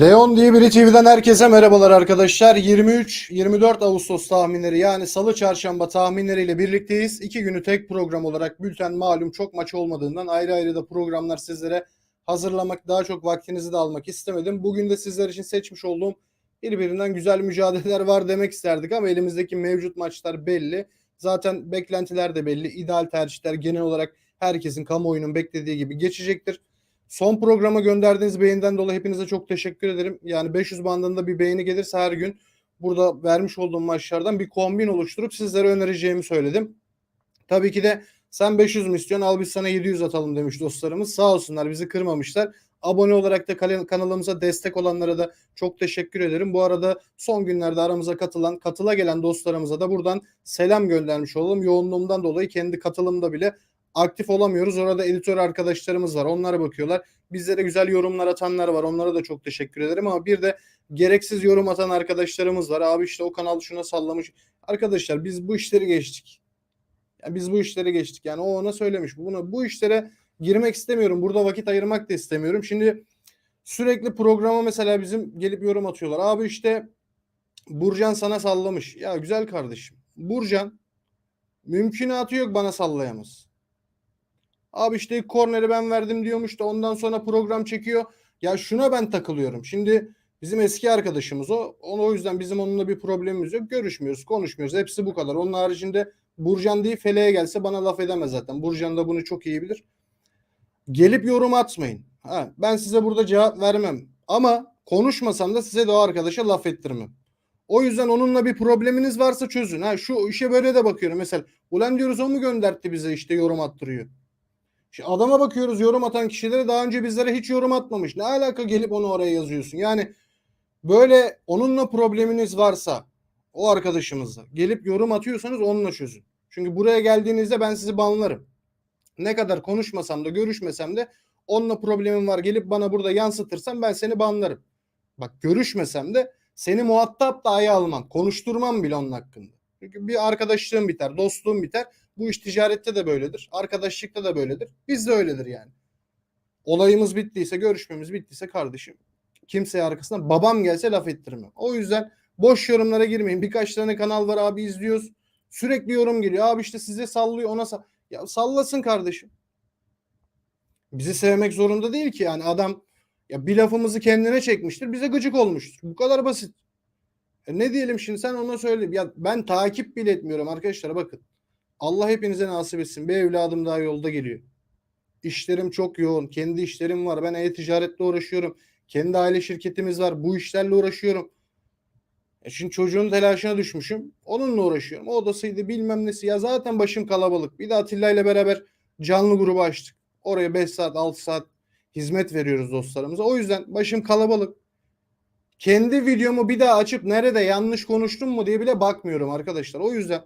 Leon diye biri TV'den herkese merhabalar arkadaşlar. 23-24 Ağustos tahminleri yani salı çarşamba tahminleriyle birlikteyiz. İki günü tek program olarak bülten malum çok maç olmadığından ayrı ayrı da programlar sizlere hazırlamak daha çok vaktinizi de almak istemedim. Bugün de sizler için seçmiş olduğum birbirinden güzel mücadeleler var demek isterdik ama elimizdeki mevcut maçlar belli. Zaten beklentiler de belli. İdeal tercihler genel olarak herkesin kamuoyunun beklediği gibi geçecektir. Son programa gönderdiğiniz beğeniden dolayı hepinize çok teşekkür ederim. Yani 500 bandında bir beğeni gelirse her gün burada vermiş olduğum maçlardan bir kombin oluşturup sizlere önereceğimi söyledim. Tabii ki de sen 500 mü istiyorsun al biz sana 700 atalım demiş dostlarımız. Sağ olsunlar bizi kırmamışlar. Abone olarak da kanalımıza destek olanlara da çok teşekkür ederim. Bu arada son günlerde aramıza katılan, katıla gelen dostlarımıza da buradan selam göndermiş olalım. Yoğunluğumdan dolayı kendi katılımda bile aktif olamıyoruz. Orada editör arkadaşlarımız var. Onlara bakıyorlar. Bizlere güzel yorumlar atanlar var. Onlara da çok teşekkür ederim ama bir de gereksiz yorum atan arkadaşlarımız var. Abi işte o kanal şuna sallamış. Arkadaşlar biz bu işleri geçtik. Yani biz bu işleri geçtik. Yani o ona söylemiş. Bunu bu işlere girmek istemiyorum. Burada vakit ayırmak da istemiyorum. Şimdi sürekli programa mesela bizim gelip yorum atıyorlar. Abi işte Burcan sana sallamış. Ya güzel kardeşim. Burcan mümkünatı yok bana sallayamaz. Abi işte korneri ben verdim diyormuş da ondan sonra program çekiyor. Ya şuna ben takılıyorum. Şimdi bizim eski arkadaşımız o. Onu o yüzden bizim onunla bir problemimiz yok. Görüşmüyoruz, konuşmuyoruz. Hepsi bu kadar. Onun haricinde Burcan değil feleğe gelse bana laf edemez zaten. Burcan da bunu çok iyi bilir. Gelip yorum atmayın. Ha, ben size burada cevap vermem. Ama konuşmasam da size de o arkadaşa laf ettirmem. O yüzden onunla bir probleminiz varsa çözün. Ha, şu işe böyle de bakıyorum. Mesela ulan diyoruz o mu göndertti bize işte yorum attırıyor. Şimdi adama bakıyoruz yorum atan kişilere daha önce bizlere hiç yorum atmamış. Ne alaka gelip onu oraya yazıyorsun? Yani böyle onunla probleminiz varsa o arkadaşımızla gelip yorum atıyorsanız onunla çözün. Çünkü buraya geldiğinizde ben sizi banlarım. Ne kadar konuşmasam da görüşmesem de onunla problemim var gelip bana burada yansıtırsan ben seni banlarım. Bak görüşmesem de seni muhatap dahi almam. Konuşturmam bile onun hakkında. Çünkü bir arkadaşlığım biter, dostluğum biter. Bu iş ticarette de böyledir. Arkadaşlıkta da böyledir. Biz de öyledir yani. Olayımız bittiyse, görüşmemiz bittiyse kardeşim. Kimseye arkasından babam gelse laf ettirmem. O yüzden boş yorumlara girmeyin. Birkaç tane kanal var abi izliyoruz. Sürekli yorum geliyor. Abi işte size sallıyor ona sa ya sallasın kardeşim. Bizi sevmek zorunda değil ki yani adam ya bir lafımızı kendine çekmiştir. Bize gıcık olmuştur. Bu kadar basit. E ne diyelim şimdi sen ona söyle. Ya ben takip bile etmiyorum arkadaşlar bakın. Allah hepinize nasip etsin. Bir evladım daha yolda geliyor. İşlerim çok yoğun. Kendi işlerim var. Ben e-ticaretle uğraşıyorum. Kendi aile şirketimiz var. Bu işlerle uğraşıyorum. E şimdi çocuğun telaşına düşmüşüm. Onunla uğraşıyorum. O odasıydı bilmem nesi. Ya zaten başım kalabalık. Bir de Atilla ile beraber canlı grubu açtık. Oraya 5 saat 6 saat hizmet veriyoruz dostlarımıza. O yüzden başım kalabalık. Kendi videomu bir daha açıp nerede yanlış konuştum mu diye bile bakmıyorum arkadaşlar. O yüzden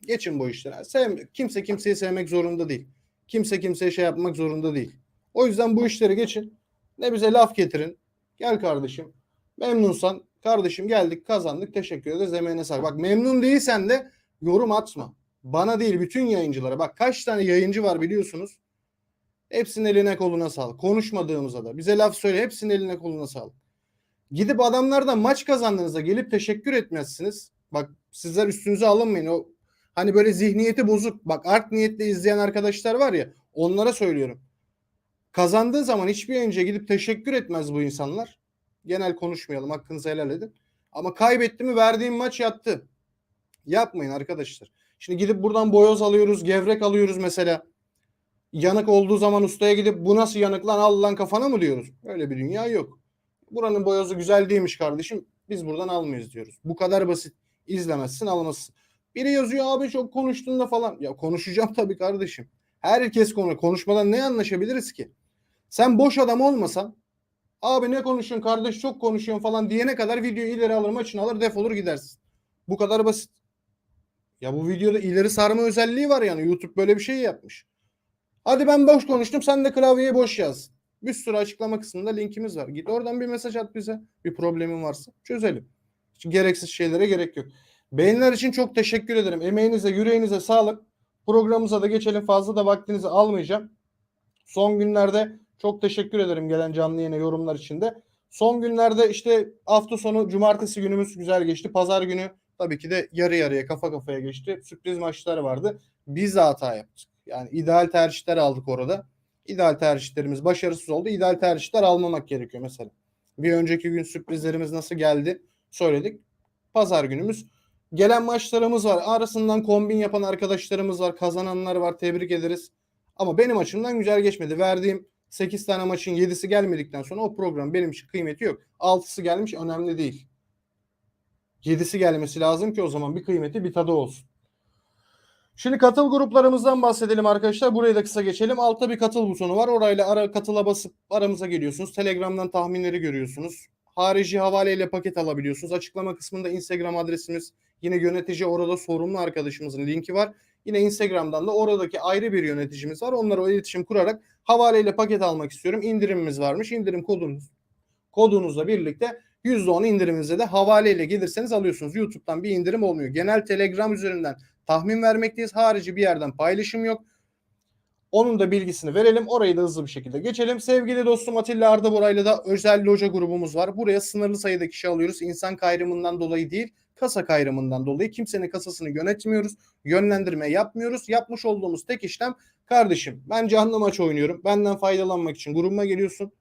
geçin bu işlere. Sev, kimse kimseyi sevmek zorunda değil. Kimse kimseye şey yapmak zorunda değil. O yüzden bu işleri geçin. Ne bize laf getirin. Gel kardeşim. Memnunsan kardeşim geldik kazandık teşekkür ederiz emeğine sağlık. Bak memnun değilsen de yorum atma. Bana değil bütün yayıncılara. Bak kaç tane yayıncı var biliyorsunuz. Hepsinin eline koluna sağlık. Konuşmadığımıza da. Bize laf söyle. Hepsinin eline koluna sağlık. Gidip adamlardan maç kazandığınızda gelip teşekkür etmezsiniz. Bak sizler üstünüze alınmayın. O hani böyle zihniyeti bozuk. Bak art niyetle izleyen arkadaşlar var ya onlara söylüyorum. Kazandığı zaman hiçbir önce gidip teşekkür etmez bu insanlar. Genel konuşmayalım. Hakkınızı helal edin. Ama kaybetti mi verdiğim maç yattı. Yapmayın arkadaşlar. Şimdi gidip buradan boyoz alıyoruz, gevrek alıyoruz mesela yanık olduğu zaman ustaya gidip bu nasıl yanık lan al lan kafana mı diyoruz? Öyle bir dünya yok. Buranın boyozu güzel değilmiş kardeşim. Biz buradan almayız diyoruz. Bu kadar basit. İzlemezsin almazsın. Biri yazıyor abi çok konuştuğunda falan. Ya konuşacağım tabii kardeşim. Herkes konu. Konuşmadan ne anlaşabiliriz ki? Sen boş adam olmasan abi ne konuşuyorsun kardeş çok konuşuyorsun falan diyene kadar videoyu ileri alır maçını alır defolur gidersin. Bu kadar basit. Ya bu videoda ileri sarma özelliği var yani. YouTube böyle bir şey yapmış. Hadi ben boş konuştum sen de klavyeye boş yaz. Bir sürü açıklama kısmında linkimiz var. Git oradan bir mesaj at bize. Bir problemin varsa çözelim. Hiç gereksiz şeylere gerek yok. Beğeniler için çok teşekkür ederim. Emeğinize, yüreğinize sağlık. Programımıza da geçelim. Fazla da vaktinizi almayacağım. Son günlerde çok teşekkür ederim gelen canlı yayına yorumlar için de. Son günlerde işte hafta sonu cumartesi günümüz güzel geçti. Pazar günü tabii ki de yarı yarıya kafa kafaya geçti. Sürpriz maçlar vardı. Biz de hata yaptık. Yani ideal tercihler aldık orada. İdeal tercihlerimiz başarısız oldu. İdeal tercihler almamak gerekiyor mesela. Bir önceki gün sürprizlerimiz nasıl geldi söyledik. Pazar günümüz gelen maçlarımız var. Arasından kombin yapan arkadaşlarımız var. Kazananlar var. Tebrik ederiz. Ama benim açımdan güzel geçmedi. Verdiğim 8 tane maçın 7'si gelmedikten sonra o program benim için kıymeti yok. 6'sı gelmiş önemli değil. 7'si gelmesi lazım ki o zaman bir kıymeti bir tadı olsun. Şimdi katıl gruplarımızdan bahsedelim arkadaşlar. Burayı da kısa geçelim. Altta bir katıl butonu var. Orayla ara katıla basıp aramıza geliyorsunuz. Telegram'dan tahminleri görüyorsunuz. Harici havaleyle paket alabiliyorsunuz. Açıklama kısmında Instagram adresimiz, yine yönetici orada sorumlu arkadaşımızın linki var. Yine Instagram'dan da oradaki ayrı bir yöneticimiz var. Onlara o iletişim kurarak havaleyle paket almak istiyorum. İndirimimiz varmış. İndirim kodunuz kodunuzla birlikte %10 indiriminize de havaleyle gelirseniz alıyorsunuz. YouTube'dan bir indirim olmuyor. Genel Telegram üzerinden tahmin vermekteyiz. Harici bir yerden paylaşım yok. Onun da bilgisini verelim. Orayı da hızlı bir şekilde geçelim. Sevgili dostum Atilla Arda Bora'yla da özel loja grubumuz var. Buraya sınırlı sayıda kişi alıyoruz. İnsan kayrımından dolayı değil, kasa kayrımından dolayı kimsenin kasasını yönetmiyoruz. Yönlendirme yapmıyoruz. Yapmış olduğumuz tek işlem kardeşim ben canlı maç oynuyorum. Benden faydalanmak için grubuma geliyorsun.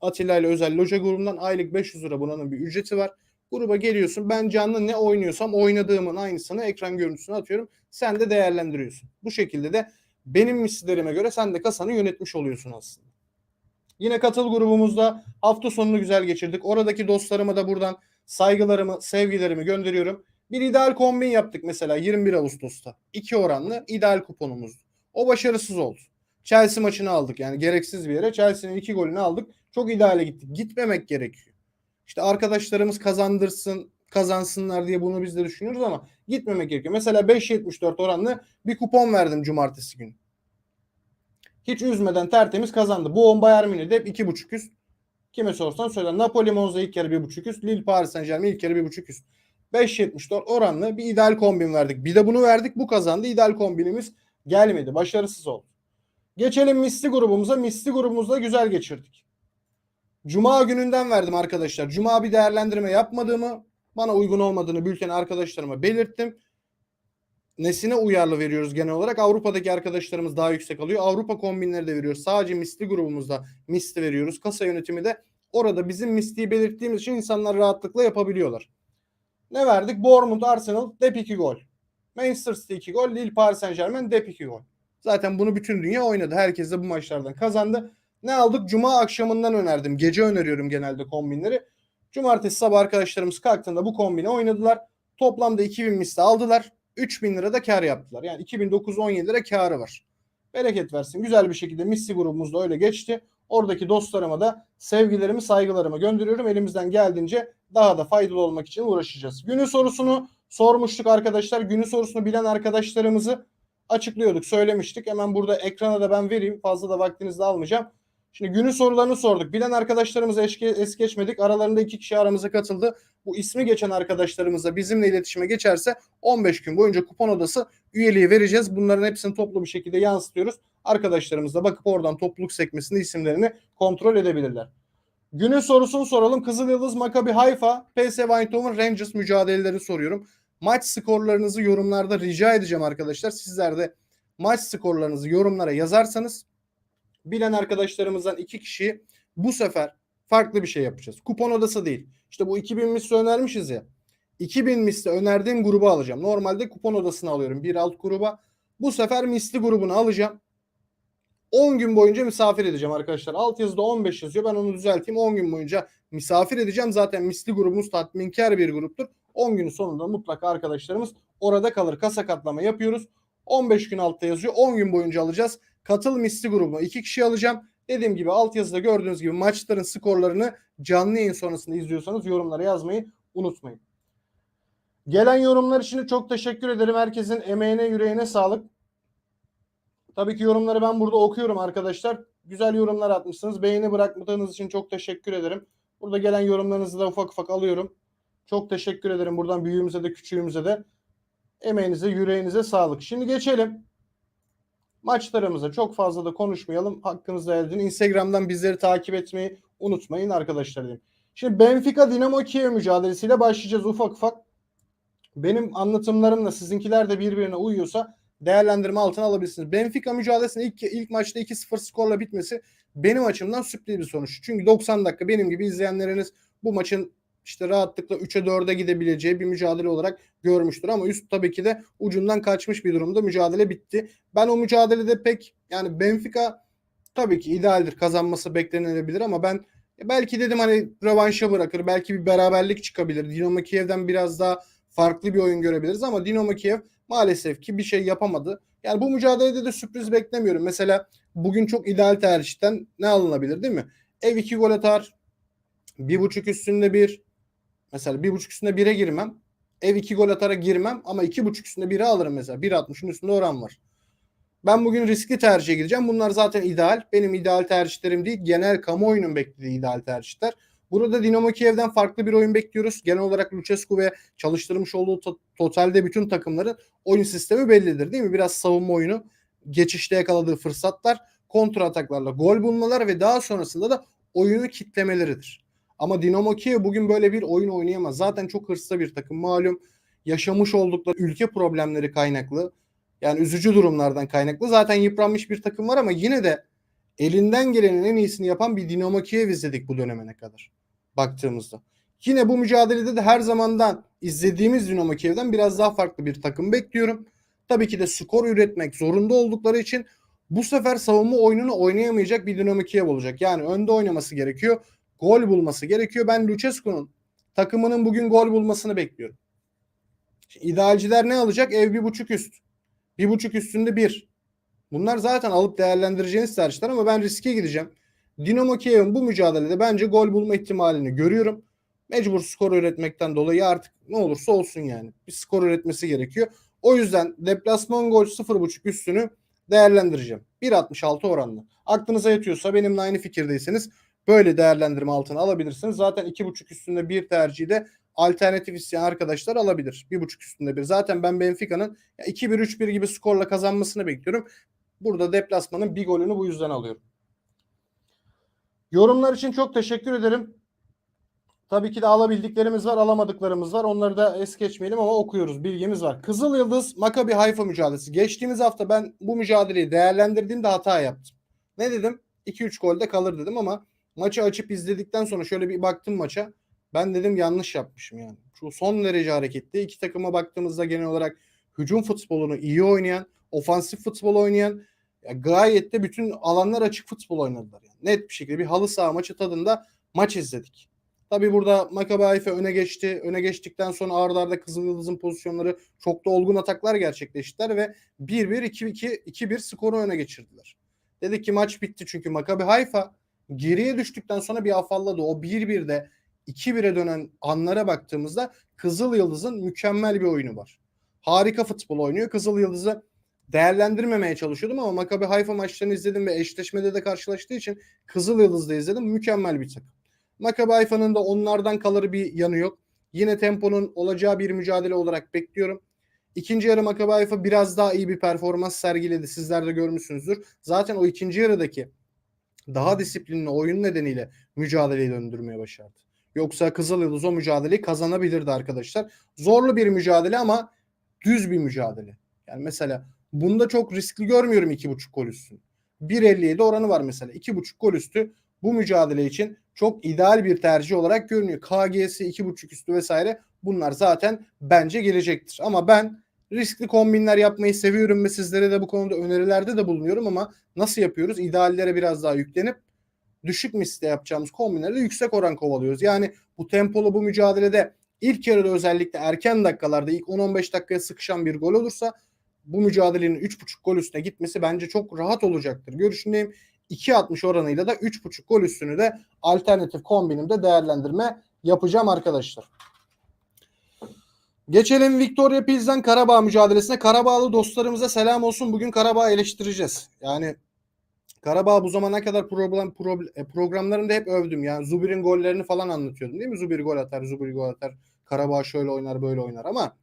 Atilla ile özel loja grubundan aylık 500 lira bunun bir ücreti var. Gruba geliyorsun. Ben canlı ne oynuyorsam oynadığımın aynısını ekran görüntüsüne atıyorum. Sen de değerlendiriyorsun. Bu şekilde de benim mislilerime göre sen de kasanı yönetmiş oluyorsun aslında. Yine katıl grubumuzda hafta sonunu güzel geçirdik. Oradaki dostlarıma da buradan saygılarımı, sevgilerimi gönderiyorum. Bir ideal kombin yaptık mesela 21 Ağustos'ta. İki oranlı ideal kuponumuz. O başarısız oldu. Chelsea maçını aldık yani gereksiz bir yere. Chelsea'nin iki golünü aldık. Çok ideale gittik. Gitmemek gerekiyor. İşte arkadaşlarımız kazandırsın, kazansınlar diye bunu biz de düşünüyoruz ama gitmemek gerekiyor. Mesela 5.74 oranlı bir kupon verdim cumartesi günü. Hiç üzmeden tertemiz kazandı. Bu on Bayern Münih'de hep 2.5 üst. Kime sorsan söyle. Napoli Monza ilk yarı 1.5 üst. Lille Paris Saint Germain ilk yarı 1.5 üst. 5.74 oranlı bir ideal kombin verdik. Bir de bunu verdik bu kazandı. İdeal kombinimiz gelmedi. Başarısız oldu. Geçelim Misli grubumuza. Misli grubumuzda güzel geçirdik. Cuma gününden verdim arkadaşlar. Cuma bir değerlendirme yapmadığımı, bana uygun olmadığını bülten arkadaşlarıma belirttim. Nesine uyarlı veriyoruz genel olarak? Avrupa'daki arkadaşlarımız daha yüksek alıyor. Avrupa kombinleri de veriyoruz. Sadece misli grubumuzda misli veriyoruz. Kasa yönetimi de orada bizim misliyi belirttiğimiz için insanlar rahatlıkla yapabiliyorlar. Ne verdik? Bournemouth, Arsenal, dep 2 gol. Manchester City 2 gol, Lille, Paris Saint Germain, dep 2 gol. Zaten bunu bütün dünya oynadı. Herkes de bu maçlardan kazandı. Ne aldık? Cuma akşamından önerdim. Gece öneriyorum genelde kombinleri. Cumartesi sabah arkadaşlarımız kalktığında bu kombini oynadılar. Toplamda 2000 misli aldılar. 3000 lira da kar yaptılar. Yani 2917 lira karı var. Bereket versin. Güzel bir şekilde misli grubumuzda öyle geçti. Oradaki dostlarıma da sevgilerimi, saygılarımı gönderiyorum. Elimizden geldiğince daha da faydalı olmak için uğraşacağız. Günün sorusunu sormuştuk arkadaşlar. Günün sorusunu bilen arkadaşlarımızı açıklıyorduk, söylemiştik. Hemen burada ekrana da ben vereyim. Fazla da vaktinizi almayacağım. Şimdi günün sorularını sorduk. Bilen arkadaşlarımıza eşke, es geçmedik. Aralarında iki kişi aramıza katıldı. Bu ismi geçen arkadaşlarımızla bizimle iletişime geçerse 15 gün boyunca kupon odası üyeliği vereceğiz. Bunların hepsini toplu bir şekilde yansıtıyoruz. Arkadaşlarımız da bakıp oradan topluluk sekmesinde isimlerini kontrol edebilirler. Günün sorusunu soralım. Kızıl Yıldız, Maccabi Haifa, PSV Eindhoven, Rangers mücadelelerini soruyorum. Maç skorlarınızı yorumlarda rica edeceğim arkadaşlar. Sizler de maç skorlarınızı yorumlara yazarsanız bilen arkadaşlarımızdan iki kişi bu sefer farklı bir şey yapacağız. Kupon odası değil. İşte bu 2000 misli önermişiz ya. 2000 misli önerdiğim grubu alacağım. Normalde kupon odasını alıyorum bir alt gruba. Bu sefer misli grubunu alacağım. 10 gün boyunca misafir edeceğim arkadaşlar. Alt yazıda 15 yazıyor. Ben onu düzelteyim. 10 gün boyunca misafir edeceğim. Zaten misli grubumuz tatminkar bir gruptur. 10 günün sonunda mutlaka arkadaşlarımız orada kalır. Kasa katlama yapıyoruz. 15 gün altta yazıyor. 10 gün boyunca alacağız. Katıl misli grubuna 2 kişi alacağım. Dediğim gibi alt yazıda gördüğünüz gibi maçların skorlarını canlı yayın sonrasında izliyorsanız yorumlara yazmayı unutmayın. Gelen yorumlar için çok teşekkür ederim. Herkesin emeğine yüreğine sağlık. Tabii ki yorumları ben burada okuyorum arkadaşlar. Güzel yorumlar atmışsınız. Beğeni bırakmadığınız için çok teşekkür ederim. Burada gelen yorumlarınızı da ufak ufak alıyorum. Çok teşekkür ederim buradan büyüğümüze de küçüğümüze de. Emeğinize, yüreğinize sağlık. Şimdi geçelim maçlarımıza çok fazla da konuşmayalım. Hakkınızda eldin. Instagram'dan bizleri takip etmeyi unutmayın arkadaşlar. Şimdi Benfica Dinamo Kiev mücadelesiyle başlayacağız ufak ufak. Benim anlatımlarımla sizinkiler de birbirine uyuyorsa değerlendirme altına alabilirsiniz. Benfica mücadelesinin ilk, ilk maçta 2-0 skorla bitmesi benim açımdan sürpriz bir sonuç. Çünkü 90 dakika benim gibi izleyenleriniz bu maçın işte rahatlıkla 3'e 4'e gidebileceği bir mücadele olarak görmüştür. Ama üst tabii ki de ucundan kaçmış bir durumda mücadele bitti. Ben o mücadelede pek yani Benfica tabii ki idealdir kazanması beklenilebilir ama ben belki dedim hani rövanşa bırakır. Belki bir beraberlik çıkabilir. Dinamo Kiev'den biraz daha farklı bir oyun görebiliriz ama Dinamo Kiev maalesef ki bir şey yapamadı. Yani bu mücadelede de sürpriz beklemiyorum. Mesela bugün çok ideal tercihten ne alınabilir değil mi? Ev 2 gol atar. Bir buçuk üstünde bir. Mesela bir buçuk üstünde bire girmem. Ev 2 gol atarak girmem ama iki buçuk üstünde biri alırım mesela. 1.60'ın üstünde oran var. Ben bugün riskli tercihe gideceğim. Bunlar zaten ideal. Benim ideal tercihlerim değil. Genel kamuoyunun beklediği ideal tercihler. Burada Dinamo Kiev'den farklı bir oyun bekliyoruz. Genel olarak Lucescu ve çalıştırmış olduğu to- totalde bütün takımların oyun sistemi bellidir değil mi? Biraz savunma oyunu, geçişte yakaladığı fırsatlar, kontra ataklarla gol bulmalar ve daha sonrasında da oyunu kitlemeleridir. Ama Dinamo Kiev bugün böyle bir oyun oynayamaz. Zaten çok hırslı bir takım. Malum yaşamış oldukları ülke problemleri kaynaklı. Yani üzücü durumlardan kaynaklı. Zaten yıpranmış bir takım var ama yine de elinden gelenin en iyisini yapan bir Dinamo Kiev izledik bu dönemine kadar baktığımızda. Yine bu mücadelede de her zamandan izlediğimiz Dinamo Kiev'den biraz daha farklı bir takım bekliyorum. Tabii ki de skor üretmek zorunda oldukları için bu sefer savunma oyununu oynayamayacak bir Dinamo Kiev olacak. Yani önde oynaması gerekiyor. Gol bulması gerekiyor. Ben Lucescu'nun takımının bugün gol bulmasını bekliyorum. Şimdi idealciler ne alacak? Ev bir buçuk üst. Bir buçuk üstünde bir. Bunlar zaten alıp değerlendireceğiniz tercihler ama ben riske gideceğim. Dinamo Kiev'in bu mücadelede bence gol bulma ihtimalini görüyorum. Mecbur skor üretmekten dolayı artık ne olursa olsun yani. Bir skor üretmesi gerekiyor. O yüzden deplasman gol 0.5 üstünü değerlendireceğim. 1.66 oranlı. Aklınıza yatıyorsa benimle aynı fikirdeyseniz böyle değerlendirme altına alabilirsiniz. Zaten 2.5 üstünde bir tercihi de alternatif isteyen arkadaşlar alabilir. 1.5 üstünde bir. Zaten ben Benfica'nın 2-1-3-1 gibi skorla kazanmasını bekliyorum. Burada deplasmanın bir golünü bu yüzden alıyorum. Yorumlar için çok teşekkür ederim. Tabii ki de alabildiklerimiz var, alamadıklarımız var. Onları da es geçmeyelim ama okuyoruz. Bilgimiz var. Kızıl Yıldız Maccabi Haifa mücadelesi. Geçtiğimiz hafta ben bu mücadeleyi değerlendirdiğimde hata yaptım. Ne dedim? 2-3 golde kalır dedim ama maçı açıp izledikten sonra şöyle bir baktım maça. Ben dedim yanlış yapmışım yani. Şu son derece hareketli. İki takıma baktığımızda genel olarak hücum futbolunu iyi oynayan, ofansif futbol oynayan ya gayet de bütün alanlar açık futbol oynadılar. Yani. Net bir şekilde bir halı saha maçı tadında maç izledik. Tabi burada Maccabi Haifa öne geçti. Öne geçtikten sonra arda arda Kızıl Yıldız'ın pozisyonları çok da olgun ataklar gerçekleştiler ve 1-1 2-2 2-1 skoru öne geçirdiler. Dedik ki maç bitti çünkü Maccabi Haifa geriye düştükten sonra bir afalladı. O 1-1'de 2-1'e dönen anlara baktığımızda Kızıl Yıldız'ın mükemmel bir oyunu var. Harika futbol oynuyor. Kızıl Yıldız'ı değerlendirmemeye çalışıyordum ama Maccabi Haifa maçlarını izledim ve eşleşmede de karşılaştığı için Kızıl Yıldız'da izledim. Mükemmel bir takım. Maccabi Haifa'nın da onlardan kalır bir yanı yok. Yine temponun olacağı bir mücadele olarak bekliyorum. İkinci yarı Maccabi Haifa biraz daha iyi bir performans sergiledi. Sizler de görmüşsünüzdür. Zaten o ikinci yarıdaki daha disiplinli oyun nedeniyle mücadeleyi döndürmeye başardı. Yoksa Kızıl Yıldız o mücadeleyi kazanabilirdi arkadaşlar. Zorlu bir mücadele ama düz bir mücadele. Yani mesela bunda çok riskli görmüyorum 2.5 gol üstü. 1.57 oranı var mesela. 2.5 gol üstü bu mücadele için çok ideal bir tercih olarak görünüyor. KG'si 2.5 üstü vesaire bunlar zaten bence gelecektir. Ama ben riskli kombinler yapmayı seviyorum ve sizlere de bu konuda önerilerde de bulunuyorum ama nasıl yapıyoruz? İdeallere biraz daha yüklenip düşük misli yapacağımız kombinlerle yüksek oran kovalıyoruz. Yani bu tempolu bu mücadelede ilk yarıda özellikle erken dakikalarda ilk 10-15 dakikaya sıkışan bir gol olursa bu mücadelenin 3.5 gol üstüne gitmesi bence çok rahat olacaktır. Görüşündeyim. 2.60 oranıyla da 3.5 gol üstünü de alternatif kombinimde değerlendirme yapacağım arkadaşlar. Geçelim Victoria Pilsen Karabağ mücadelesine. Karabağlı dostlarımıza selam olsun. Bugün Karabağ eleştireceğiz. Yani Karabağ bu zamana kadar problem, problem, programlarında hep övdüm. Yani Zubir'in gollerini falan anlatıyordum değil mi? Zubir gol atar, Zubir gol atar. Karabağ şöyle oynar, böyle oynar ama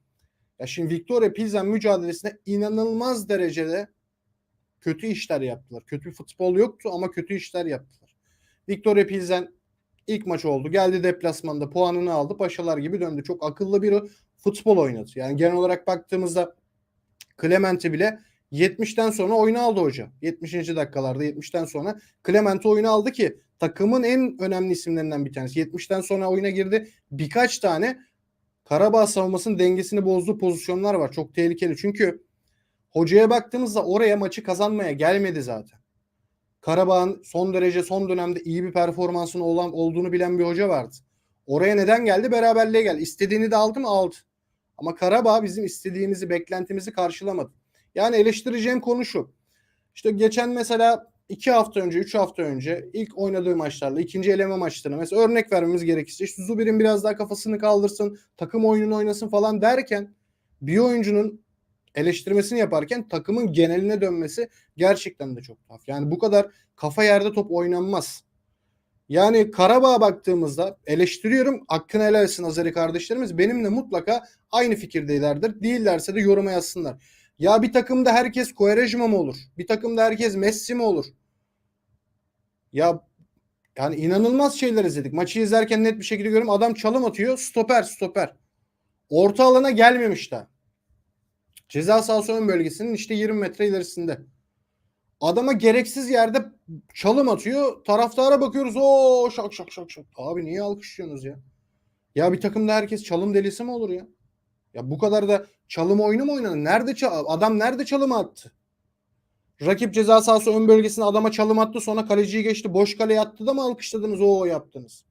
ya şimdi Victoria Pilsen mücadelesinde inanılmaz derecede kötü işler yaptılar. Kötü futbol yoktu ama kötü işler yaptılar. Victoria Pilsen İlk maç oldu. Geldi deplasmanda puanını aldı. Paşalar gibi döndü. Çok akıllı bir futbol oynadı. Yani genel olarak baktığımızda Clemente bile 70'ten sonra oyunu aldı hoca. 70. dakikalarda 70'ten sonra Clemente oyunu aldı ki takımın en önemli isimlerinden bir tanesi. 70'ten sonra oyuna girdi. Birkaç tane Karabağ savunmasının dengesini bozduğu pozisyonlar var. Çok tehlikeli. Çünkü hocaya baktığımızda oraya maçı kazanmaya gelmedi zaten. Karabağ'ın son derece son dönemde iyi bir performansının olan olduğunu bilen bir hoca vardı. Oraya neden geldi? Beraberliğe geldi. İstediğini de aldı mı? Aldı. Ama Karabağ bizim istediğimizi, beklentimizi karşılamadı. Yani eleştireceğim konu şu. İşte geçen mesela iki hafta önce, üç hafta önce ilk oynadığı maçlarla, ikinci eleme maçlarına mesela örnek vermemiz gerekirse işte Zubir'in biraz daha kafasını kaldırsın, takım oyununu oynasın falan derken bir oyuncunun eleştirmesini yaparken takımın geneline dönmesi gerçekten de çok tuhaf. Yani bu kadar kafa yerde top oynanmaz. Yani Karabağ'a baktığımızda eleştiriyorum. Hakkını helal etsin Azeri kardeşlerimiz. Benimle mutlaka aynı fikirdeylerdir. Değillerse de yoruma yazsınlar. Ya bir takımda herkes Quaresma mı olur? Bir takımda herkes Messi mi olur? Ya yani inanılmaz şeyler izledik. Maçı izlerken net bir şekilde görüyorum. Adam çalım atıyor. Stoper stoper. Orta alana gelmemiş daha. Ceza sahası ön bölgesinin işte 20 metre ilerisinde. Adama gereksiz yerde çalım atıyor. Taraftara bakıyoruz. O şak şak şak şak. Abi niye alkışlıyorsunuz ya? Ya bir takımda herkes çalım delisi mi olur ya? Ya bu kadar da çalım oyunu mu oynanır? Nerede çal- adam nerede çalım attı? Rakip ceza sahası ön bölgesine adama çalım attı sonra kaleciyi geçti. Boş kaleye attı da mı alkışladınız? O yaptınız.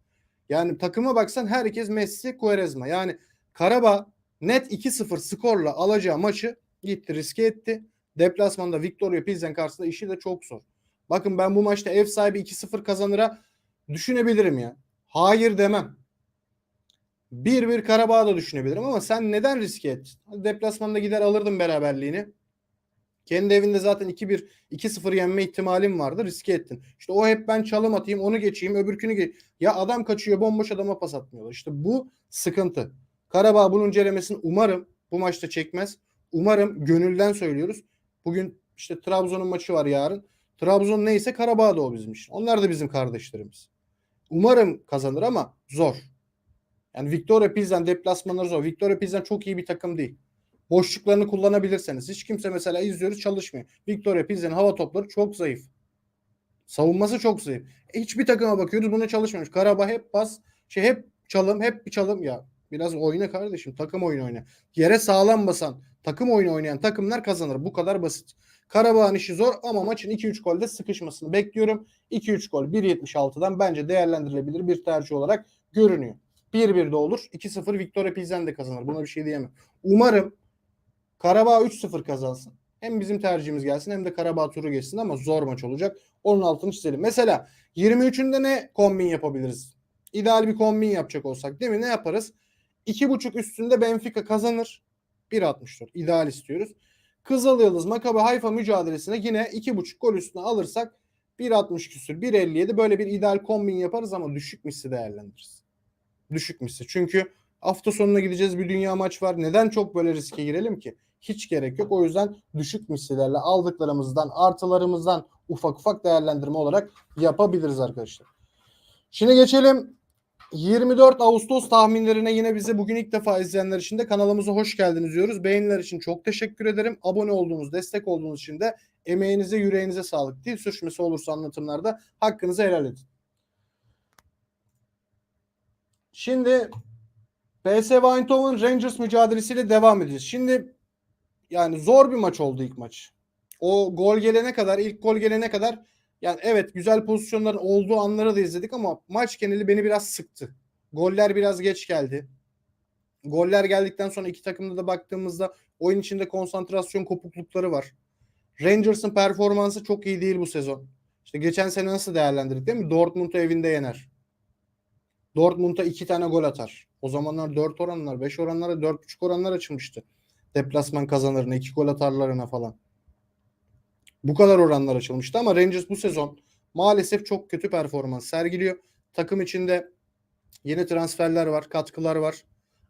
Yani takıma baksan herkes Messi, Quaresma. Yani Karabağ net 2-0 skorla alacağı maçı gitti riske etti. Deplasmanda Victoria Pilsen karşısında işi de çok zor. Bakın ben bu maçta ev sahibi 2-0 kazanıra düşünebilirim ya. Hayır demem. 1-1 Karabağ da düşünebilirim ama sen neden riske ettin? Deplasmanda gider alırdın beraberliğini. Kendi evinde zaten 2-1 2-0 yenme ihtimalim vardı. Riske ettin. İşte o hep ben çalım atayım, onu geçeyim, öbürkünü geç. Ya adam kaçıyor, bomboş adama pas atmıyorlar. İşte bu sıkıntı. Karabağ bunun ceremesini umarım bu maçta çekmez. Umarım gönülden söylüyoruz. Bugün işte Trabzon'un maçı var yarın. Trabzon neyse Karabağ da o bizim için. Onlar da bizim kardeşlerimiz. Umarım kazanır ama zor. Yani Victoria Pilsen deplasmanları zor. Victoria Pilsen çok iyi bir takım değil. Boşluklarını kullanabilirseniz. Hiç kimse mesela izliyoruz çalışmıyor. Victoria Pilsen'in hava topları çok zayıf. Savunması çok zayıf. E, hiçbir takıma bakıyoruz buna çalışmamış. Karabağ hep pas, şey hep çalım, hep bir çalım. Ya biraz oyna kardeşim. Takım oyunu oyna. Yere sağlam basan, takım oyunu oynayan takımlar kazanır. Bu kadar basit. Karabağ'ın işi zor ama maçın 2-3 golde sıkışmasını bekliyorum. 2-3 gol 1.76'dan bence değerlendirilebilir bir tercih olarak görünüyor. 1-1 de olur. 2-0 Victoria Pilsen de kazanır. Buna bir şey diyemem. Umarım Karabağ 3-0 kazansın. Hem bizim tercihimiz gelsin hem de Karabağ turu geçsin ama zor maç olacak. Onun altını çizelim. Mesela 23'ünde ne kombin yapabiliriz? İdeal bir kombin yapacak olsak değil mi? Ne yaparız? 2.5 üstünde Benfica kazanır. 1.64 ideal istiyoruz. Kızıl Yıldız Makabe Hayfa mücadelesine yine 2.5 gol üstüne alırsak 1.60 küsür 1.57 böyle bir ideal kombin yaparız ama düşük misli değerlendiririz. Düşük misli. Çünkü hafta sonuna gideceğiz bir dünya maç var. Neden çok böyle riske girelim ki? Hiç gerek yok. O yüzden düşük mislilerle aldıklarımızdan artılarımızdan ufak ufak değerlendirme olarak yapabiliriz arkadaşlar. Şimdi geçelim 24 Ağustos tahminlerine yine bizi bugün ilk defa izleyenler için de kanalımıza hoş geldiniz diyoruz. Beğeniler için çok teşekkür ederim. Abone olduğunuz, destek olduğunuz için de emeğinize, yüreğinize sağlık. Dil sürçmesi olursa anlatımlarda hakkınızı helal edin. Şimdi PSV Eindhoven Rangers mücadelesiyle devam edeceğiz. Şimdi yani zor bir maç oldu ilk maç. O gol gelene kadar, ilk gol gelene kadar yani evet güzel pozisyonların olduğu anları da izledik ama maç geneli beni biraz sıktı. Goller biraz geç geldi. Goller geldikten sonra iki takımda da baktığımızda oyun içinde konsantrasyon kopuklukları var. Rangers'ın performansı çok iyi değil bu sezon. İşte geçen sene nasıl değerlendirdik değil mi? Dortmund'u evinde yener. Dortmund'a iki tane gol atar. O zamanlar 4 oranlar, 5 oranlara, 4.5 oranlar açılmıştı. Deplasman kazanırına, iki gol atarlarına falan. Bu kadar oranlar açılmıştı ama Rangers bu sezon maalesef çok kötü performans sergiliyor. Takım içinde yeni transferler var, katkılar var.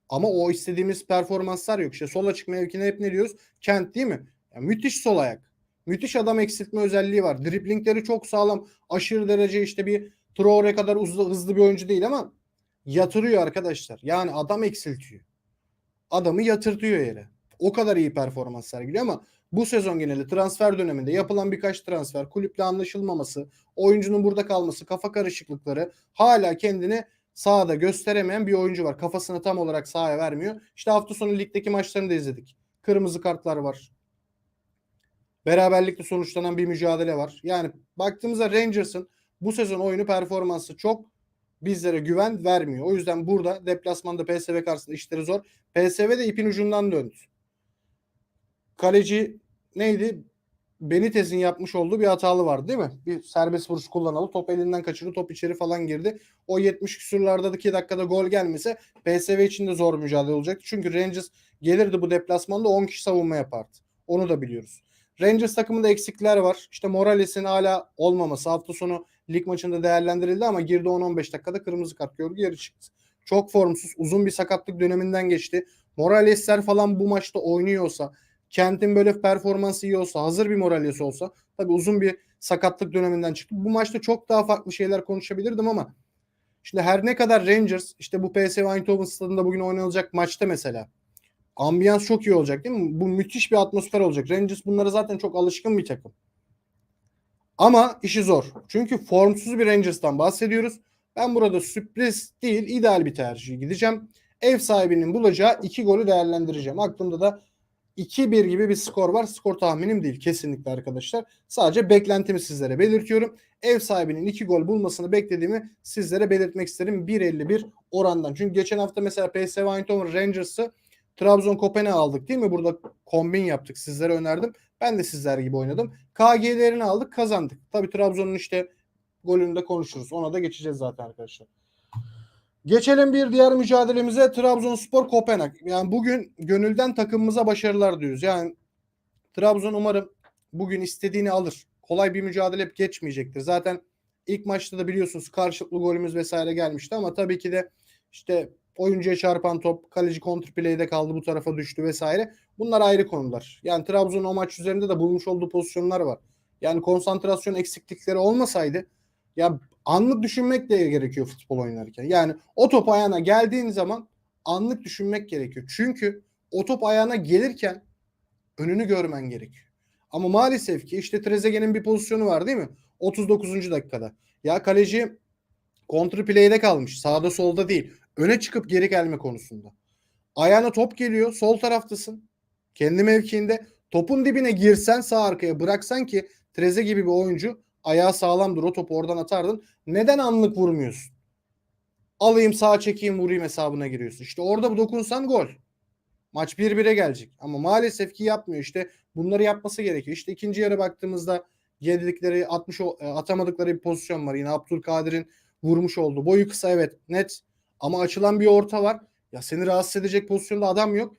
Ama o istediğimiz performanslar yok. İşte sol açık mevkine hep ne diyoruz? Kent değil mi? Ya müthiş sol ayak. Müthiş adam eksiltme özelliği var. Driblingleri çok sağlam. Aşırı derece işte bir Traore kadar hızlı, hızlı bir oyuncu değil ama yatırıyor arkadaşlar. Yani adam eksiltiyor. Adamı yatırtıyor yere. O kadar iyi performans sergiliyor ama bu sezon geneli transfer döneminde yapılan birkaç transfer, kulüple anlaşılmaması, oyuncunun burada kalması, kafa karışıklıkları hala kendini sahada gösteremeyen bir oyuncu var. Kafasını tam olarak sahaya vermiyor. İşte hafta sonu ligdeki maçlarını da izledik. Kırmızı kartlar var. Beraberlikle sonuçlanan bir mücadele var. Yani baktığımızda Rangers'ın bu sezon oyunu performansı çok bizlere güven vermiyor. O yüzden burada deplasmanda PSV karşısında işleri zor. PSV de ipin ucundan döndü. Kaleci neydi? Benitez'in yapmış olduğu bir hatalı vardı değil mi? Bir serbest vuruş kullanalı top elinden kaçırdı top içeri falan girdi. O 70 küsurlarda 2 dakikada gol gelmese PSV için de zor mücadele olacaktı. Çünkü Rangers gelirdi bu deplasmanda 10 kişi savunma yapardı. Onu da biliyoruz. Rangers takımında eksikler var. İşte Morales'in hala olmaması hafta sonu lig maçında değerlendirildi ama girdi 10-15 dakikada kırmızı kart gördü geri çıktı. Çok formsuz uzun bir sakatlık döneminden geçti. Morales'ler falan bu maçta oynuyorsa Kent'in böyle performansı iyi olsa hazır bir Morales olsa tabii uzun bir sakatlık döneminden çıktı. Bu maçta çok daha farklı şeyler konuşabilirdim ama şimdi her ne kadar Rangers işte bu PSV Eindhoven stadında bugün oynanacak maçta mesela ambiyans çok iyi olacak değil mi? Bu müthiş bir atmosfer olacak. Rangers bunlara zaten çok alışkın bir takım. Ama işi zor. Çünkü formsuz bir Rangers'tan bahsediyoruz. Ben burada sürpriz değil ideal bir tercih gideceğim. Ev sahibinin bulacağı iki golü değerlendireceğim. Aklımda da 2-1 gibi bir skor var. Skor tahminim değil kesinlikle arkadaşlar. Sadece beklentimi sizlere belirtiyorum. Ev sahibinin 2 gol bulmasını beklediğimi sizlere belirtmek isterim. 1.51 orandan. Çünkü geçen hafta mesela PSV Eindhoven Rangers'ı Trabzon Kopenhag aldık değil mi? Burada kombin yaptık. Sizlere önerdim. Ben de sizler gibi oynadım. KG'lerini aldık kazandık. Tabii Trabzon'un işte golünü de konuşuruz. Ona da geçeceğiz zaten arkadaşlar. Geçelim bir diğer mücadelemize Trabzonspor Kopenhag. Yani bugün gönülden takımımıza başarılar diyoruz. Yani Trabzon umarım bugün istediğini alır. Kolay bir mücadele hep geçmeyecektir. Zaten ilk maçta da biliyorsunuz karşılıklı golümüz vesaire gelmişti ama tabii ki de işte oyuncuya çarpan top, kaleci kontrplay'de kaldı bu tarafa düştü vesaire. Bunlar ayrı konular. Yani Trabzon o maç üzerinde de bulmuş olduğu pozisyonlar var. Yani konsantrasyon eksiklikleri olmasaydı ya anlık düşünmek de gerekiyor futbol oynarken. Yani o top ayağına geldiğin zaman anlık düşünmek gerekiyor. Çünkü o top ayağına gelirken önünü görmen gerekiyor. Ama maalesef ki işte Trezeguet'in bir pozisyonu var değil mi? 39. dakikada. Ya kaleci kontrplay'de kalmış. Sağda solda değil. Öne çıkıp geri gelme konusunda. Ayağına top geliyor. Sol taraftasın. Kendi mevkiinde. Topun dibine girsen sağ arkaya bıraksan ki Treze gibi bir oyuncu ayağı sağlamdır o topu oradan atardın. Neden anlık vurmuyorsun? Alayım sağa çekeyim vurayım hesabına giriyorsun. İşte orada bu dokunsan gol. Maç 1-1'e gelecek. Ama maalesef ki yapmıyor. İşte bunları yapması gerekiyor. İşte ikinci yarı baktığımızda yedikleri 60 atamadıkları bir pozisyon var. Yine Abdülkadir'in vurmuş oldu. Boyu kısa evet net. Ama açılan bir orta var. Ya seni rahatsız edecek pozisyonda adam yok.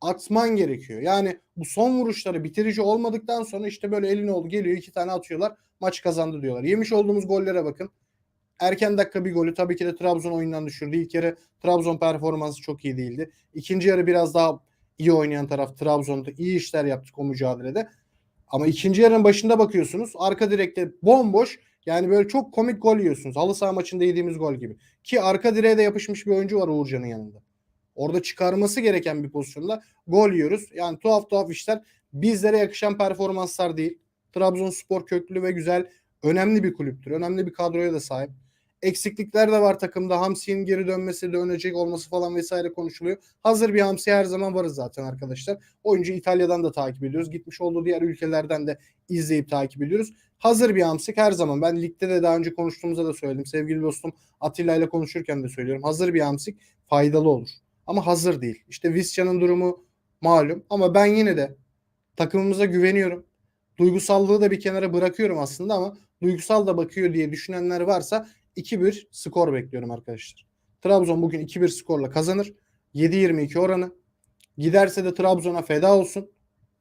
Atman gerekiyor. Yani bu son vuruşları bitirici olmadıktan sonra işte böyle elin oldu geliyor iki tane atıyorlar. Maç kazandı diyorlar. Yemiş olduğumuz gollere bakın. Erken dakika bir golü tabii ki de Trabzon oyundan düşürdü. İlk yarı Trabzon performansı çok iyi değildi. İkinci yarı biraz daha iyi oynayan taraf Trabzon'da. iyi işler yaptık o mücadelede. Ama ikinci yarının başında bakıyorsunuz. Arka direkte bomboş. Yani böyle çok komik gol yiyorsunuz. Halı saha maçında yediğimiz gol gibi. Ki arka direğe de yapışmış bir oyuncu var Uğurcan'ın yanında. Orada çıkarması gereken bir pozisyonda gol yiyoruz. Yani tuhaf tuhaf işler. Bizlere yakışan performanslar değil. Trabzonspor köklü ve güzel, önemli bir kulüptür. Önemli bir kadroya da sahip. Eksiklikler de var takımda. Hamsi'nin geri dönmesi, dönecek olması falan vesaire konuşuluyor. Hazır bir Hamsi her zaman varız zaten arkadaşlar. Oyuncu İtalya'dan da takip ediyoruz. Gitmiş olduğu diğer ülkelerden de izleyip takip ediyoruz. Hazır bir Hamsik her zaman. Ben ligde de daha önce konuştuğumuzda da söyledim. Sevgili dostum Atilla ile konuşurken de söylüyorum. Hazır bir Hamsik faydalı olur. Ama hazır değil. İşte Visca'nın durumu malum. Ama ben yine de takımımıza güveniyorum. Duygusallığı da bir kenara bırakıyorum aslında ama duygusal da bakıyor diye düşünenler varsa 2-1 skor bekliyorum arkadaşlar. Trabzon bugün 2-1 skorla kazanır. 7-22 oranı. Giderse de Trabzon'a feda olsun.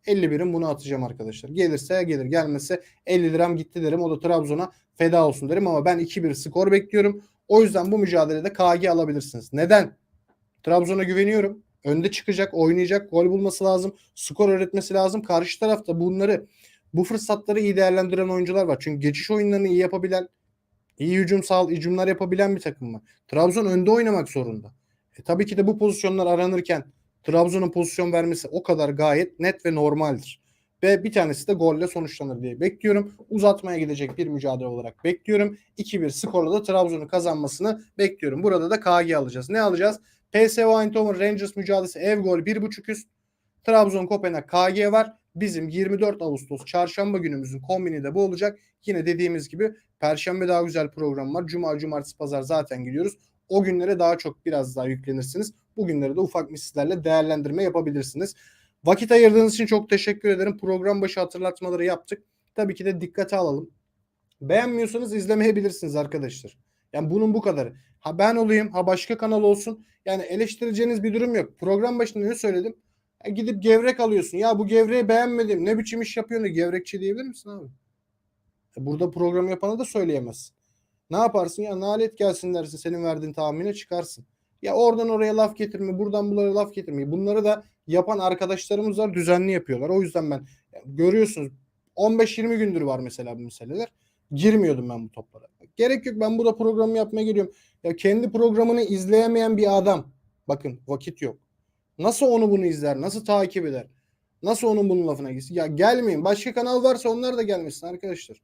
50 birim bunu atacağım arkadaşlar. Gelirse gelir gelmezse 50 liram gitti derim. O da Trabzon'a feda olsun derim ama ben 2-1 skor bekliyorum. O yüzden bu mücadelede KG alabilirsiniz. Neden? Trabzon'a güveniyorum. Önde çıkacak, oynayacak, gol bulması lazım, skor üretmesi lazım. Karşı tarafta bunları bu fırsatları iyi değerlendiren oyuncular var. Çünkü geçiş oyunlarını iyi yapabilen İyi hücumsal hücumlar yapabilen bir takım mı? Trabzon önde oynamak zorunda. E, tabii ki de bu pozisyonlar aranırken Trabzon'un pozisyon vermesi o kadar gayet net ve normaldir. Ve bir tanesi de golle sonuçlanır diye bekliyorum. Uzatmaya gidecek bir mücadele olarak bekliyorum. 2-1 skorla da Trabzon'un kazanmasını bekliyorum. Burada da KG alacağız. Ne alacağız? PSV Eindhoven Rangers mücadelesi ev gol 1.5 üst. Trabzon Kopenhag KG var. Bizim 24 Ağustos çarşamba günümüzün kombini de bu olacak. Yine dediğimiz gibi perşembe daha güzel program var. Cuma, cumartesi, pazar zaten gidiyoruz. O günlere daha çok biraz daha yüklenirsiniz. Bu günleri de ufak mislerle değerlendirme yapabilirsiniz. Vakit ayırdığınız için çok teşekkür ederim. Program başı hatırlatmaları yaptık. Tabii ki de dikkate alalım. Beğenmiyorsanız izlemeyebilirsiniz arkadaşlar. Yani bunun bu kadarı. Ha ben olayım, ha başka kanal olsun. Yani eleştireceğiniz bir durum yok. Program başında ne söyledim? Ya gidip gevrek alıyorsun. Ya bu gevreği beğenmedim. Ne biçim iş yapıyorsun? Gevrekçi diyebilir misin abi? E burada program yapanı da söyleyemezsin. Ne yaparsın ya nalet gelsin dersin senin verdiğin tahmine çıkarsın. Ya oradan oraya laf getirme, buradan buraya laf getirme. Bunları da yapan arkadaşlarımız var, düzenli yapıyorlar. O yüzden ben görüyorsunuz 15-20 gündür var mesela bu meseleler. Girmiyordum ben bu toplara. Gerek yok ben burada programı yapmaya geliyorum. Ya kendi programını izleyemeyen bir adam. Bakın vakit yok. Nasıl onu bunu izler? Nasıl takip eder? Nasıl onun bunun lafına gitsin? Ya gelmeyin. Başka kanal varsa onlar da gelmesin arkadaşlar.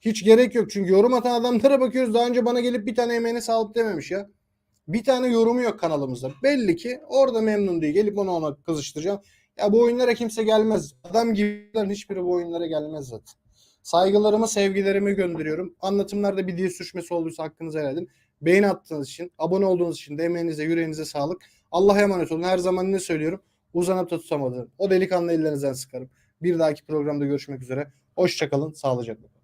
Hiç gerek yok. Çünkü yorum atan adamlara bakıyoruz. Daha önce bana gelip bir tane emeğine sağlık dememiş ya. Bir tane yorumu yok kanalımızda. Belli ki orada memnun değil. Gelip onu ona kızıştıracağım. Ya bu oyunlara kimse gelmez. Adam gibilerin hiçbiri bu oyunlara gelmez zaten. Saygılarımı, sevgilerimi gönderiyorum. Anlatımlarda bir dil suçması olduysa hakkınızı helal edin. Beğeni attığınız için, abone olduğunuz için de emeğinize, yüreğinize sağlık. Allah'a emanet olun. Her zaman ne söylüyorum? Uzanıp da tutamadım. O delikanlı ellerinizden sıkarım. Bir dahaki programda görüşmek üzere. Hoşçakalın, sağlıcakla.